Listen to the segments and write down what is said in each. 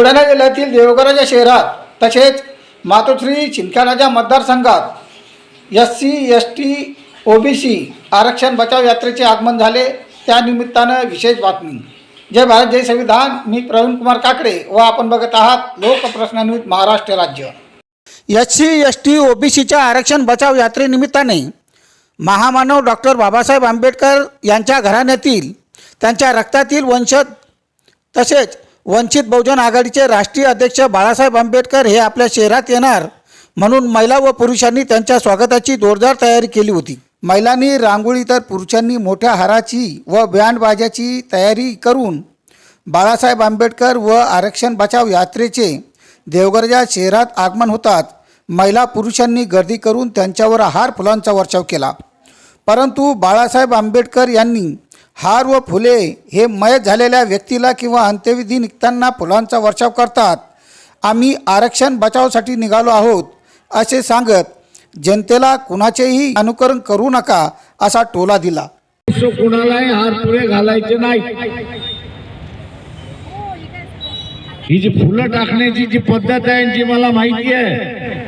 बुलढाणा जिल्ह्यातील देवगराच्या शहरात तसेच मातोश्री चिंताराजा मतदारसंघात S C S T O B C आरक्षण बचाव यात्रेचे आगमन झाले. त्यानिमित्तानं विशेष बातमी. जय भारत जय संविधान. मी प्रवीण कुमार काकडे व आपण बघत आहात लोकप्रश्नान्वित महाराष्ट्र राज्य. S C S T O B सीच्या आरक्षण बचाव यात्रेनिमित्ताने महामानव डॉक्टर बाबासाहेब आंबेडकर यांच्या घराण्यातील त्यांच्या रक्तातील वंशज तसेच वंचित बहुजन आघाडीचे राष्ट्रीय अध्यक्ष बाळासाहेब आंबेडकर हे आपल्या शहरात येणार म्हणून महिला व पुरुषांनी त्यांच्या स्वागताची जोरदार तयारी केली होती. महिलांनी रांगोळी तर पुरुषांनी मोठ्या हाराची व बँडबाजाची तयारी करून बाळासाहेब आंबेडकर व आरक्षण बचाव यात्रेचे देवगरजा शहरात आगमन होतात. महिला पुरुषांनी गर्दी करून त्यांच्यावर हार फुलांचा वर्षाव केला. परंतु बाळासाहेब आंबेडकर यांनी हार व फुले हे मयत झालेल्या व्यक्तीला किंवा अंत्यविधी निघताना फुलांचा वर्षाव करतात. आम्ही आरक्षण बचावासाठी निघालो आहोत असे सांगत जनतेला कुणाचेही अनुकरण करू नका असा टोला दिला. कुणालाही हार फुले घालायचे नाही. ही जी फुलं टाकण्याची जी पद्धत आहे जी मला माहिती आहे.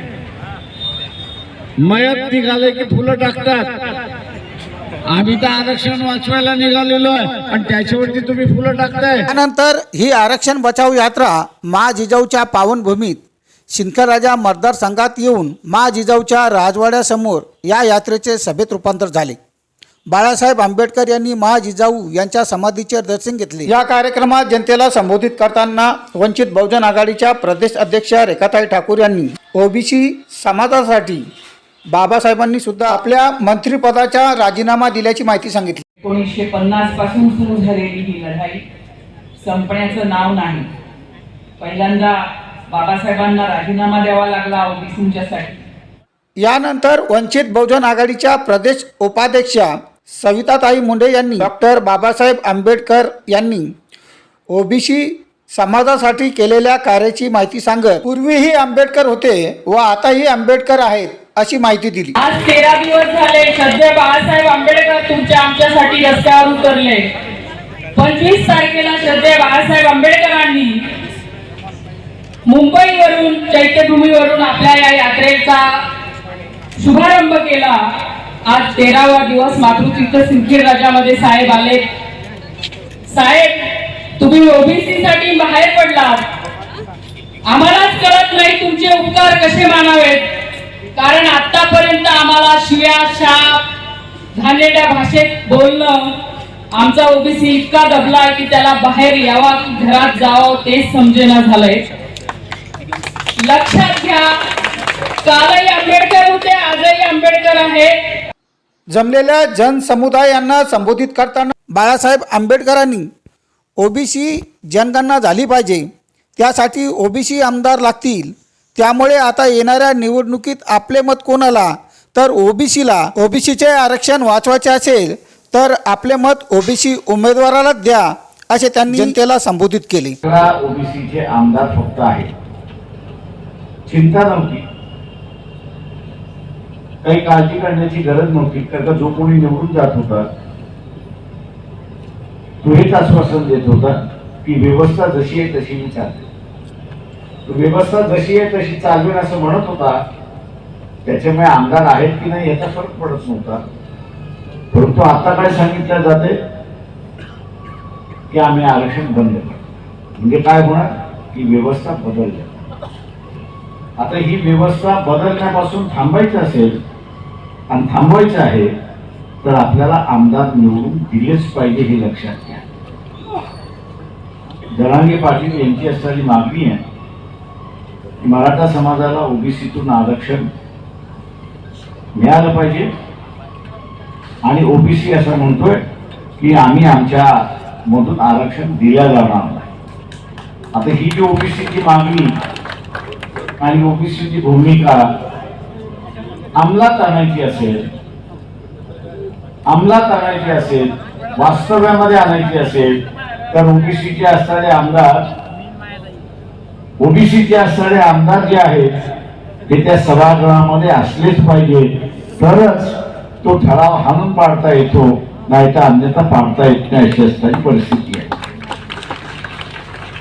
मयत निघाले की फुलं टाकतात. आम्ही तर आरक्षण वाचवायला निघालेलो आहे. आणि त्याच्यावरती तुम्ही फुलं टाकताय. त्यानंतर ही आरक्षण बचाव यात्रा मा जिजाऊच्या पावनभूमीत शिंदखेडराजा मतदारसंघात येऊन मा जिजाऊच्या राजवाड्यासमोर या यात्रेचे सभेत रूपांतर झाले. बाळासाहेब आंबेडकर यांनी मा जिजाऊ यांच्या समाधीचे दर्शन घेतले. या कार्यक्रमात जनतेला संबोधित करताना वंचित बहुजन आघाडीच्या प्रदेश अध्यक्ष रेखाताई ठाकूर यांनी ओबीसी समाजासाठी बाबासाहेबांनी सुद्धा आपल्या मंत्रिपदाचा राजीनामा दिल्याची माहिती सांगितली. एकोणीसशे पन्नासपासून सुरू झालेली ही लढाई संपण्याचं नाव नाही. पहिल्यांदा बाबासाहेबांना राजीनामा द्यावा लागला ओबीसींच्यासाठी. यानंतर वंचित बहुजन आघाडीच्या प्रदेश उपाध्यक्षा सविताताई मुंडे यांनी डॉक्टर बाबासाहेब आंबेडकर यांनी ओबीसी समाजासाठी केलेल्या कार्याची माहिती सांगत पूर्वीही आंबेडकर होते व आताही आंबेडकर आहेत. अशी माहिती दिली. आज तेरा दिवस झाले सध्या बाळासाहेब आंबेडकर तुमच्या आमच्यासाठी रस्त्यावर उतरले. पंचवीस तारखेला सध्या बाळासाहेब आंबेडकरांनी मुंबईवरून चैत्यभूमीवरून आपल्या या यात्रेचा शुभारंभ केला. आज तेरावा दिवस मातृतीर्थ सिंदखेड राजामध्ये साहेब आले. साहेब तुम्ही ओबीसी साठी बाहेर पडलात. आम्हालाच कळत नाही तुमचे उपकार कसे मानावेत. कारण आतापर्यंत आम्हाला शिव्या शाप झालेल्या भाषेत बोलणं आमचा ओबीसी इतका दबला आहे की त्याला बाहेर यावा की घरात जावं तेच समजेना झालंय. लक्षात घ्या कालही आंबेडकर होते आजही आंबेडकर आहेत जमलेल्या जनसमुदायांना संबोधित करताना बाळासाहेब आंबेडकरांनी ओबीसी जनगणना झाली पाहिजे. त्यासाठी ओबीसी आमदार लागतील. त्यामुळे आता येणाऱ्या निवडणुकीत आपले मत कोणाला? तर ओबीसीला. ओबीसीचे आरक्षण वाचवायचे असेल तर आपले मत ओबीसी उमेदवारालाच द्या असे त्यांनी जनतेला संबोधित केले. ओबीसीचे आमदार फक्त आहेत. चिंता नव्हती. काही काळजी करण्याची गरज नव्हती कारण का जो कोणी निवडून जात होता तो हेच आश्वासन देत होता की व्यवस्था जशी आहे तशी मी चालते. व्यवस्था जशी आहे तशी चालवेल असं म्हणत होता. त्याच्यामुळे आमदार आहेत की नाही याचा फरक पडत नव्हता. परंतु आता काय सांगितलं जाते की आम्ही आरक्षण बंद म्हणजे काय होणार? की व्यवस्था बदलली. आता ही व्यवस्था बदलण्यापासून थांबायची असेल आणि थांबवायचं आहे तर आपल्याला आमदार निवडून दिलेच पाहिजे हे लक्षात घ्या. जरांगे पाटील यांची असणारी मागणी आहे. मराठा समाजाला ओबीसीतून आरक्षण मिळालं पाहिजे. आणि ओबीसी असं म्हणतोय की आम्ही आमच्या मधून आरक्षण दिल्या जाणार नाही. आता ही जी ओबीसीची मागणी आणि ओबीसीची भूमिका अंमलात आणायची असेल अंमलात आणायची असेल वास्तव्यामध्ये आणायची असेल तर ओबीसीचे असणारे आमदार ओबीसीचे असणारे आमदार जे आहेत ते त्या सभागृहामध्ये असलेच पाहिजे. तरच तो ठराव हाणून पाडता येतो नाही तर अन्यथा पाडता येत नाही अशी असणारी परिस्थिती आहे.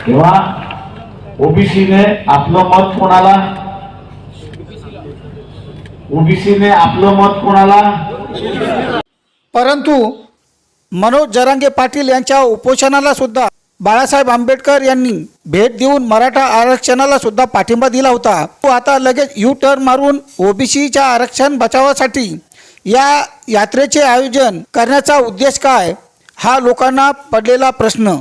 तेव्हा ओबीसीने आपलं मत कोणाला? ओबीसीने आपलं मत कोणाला? परंतु मनोज जरांगे पाटील यांच्या उपोषणाला सुद्धा बाळासाहेब आंबेडकर यांनी भेट देऊन मराठा आरक्षणाला सुद्धा पाठिंबा दिला होता. तो आता लगेच यू टर्न मारून ओबीसीच्या आरक्षण बचावासाठी या यात्रेचे आयोजन करण्याचा उद्देश काय हा लोकांना पडलेला प्रश्न.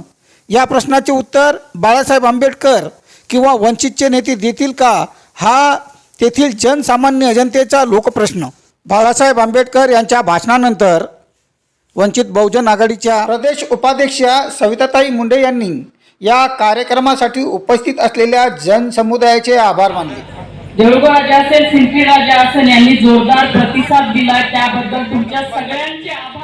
या प्रश्नाचे उत्तर बाळासाहेब आंबेडकर किंवा वंचितचे नेते देतील का हा तेथील जनसामान्य जनतेचा लोकप्रश्न. बाळासाहेब आंबेडकर यांच्या भाषणानंतर वंचित बहुजन आघाडीच्या प्रदेश उपाध्यक्ष सविताताई मुंडे यांनी या कार्यक्रमासाठी उपस्थित असलेल्या जनसमुदायाचे आभार मानले. देऊळगाव राजा असेल सिंदखेड राजा असेल यांनी जोरदार प्रतिसाद दिला. त्याबद्दल तुमच्या सगळ्यांचे आभार.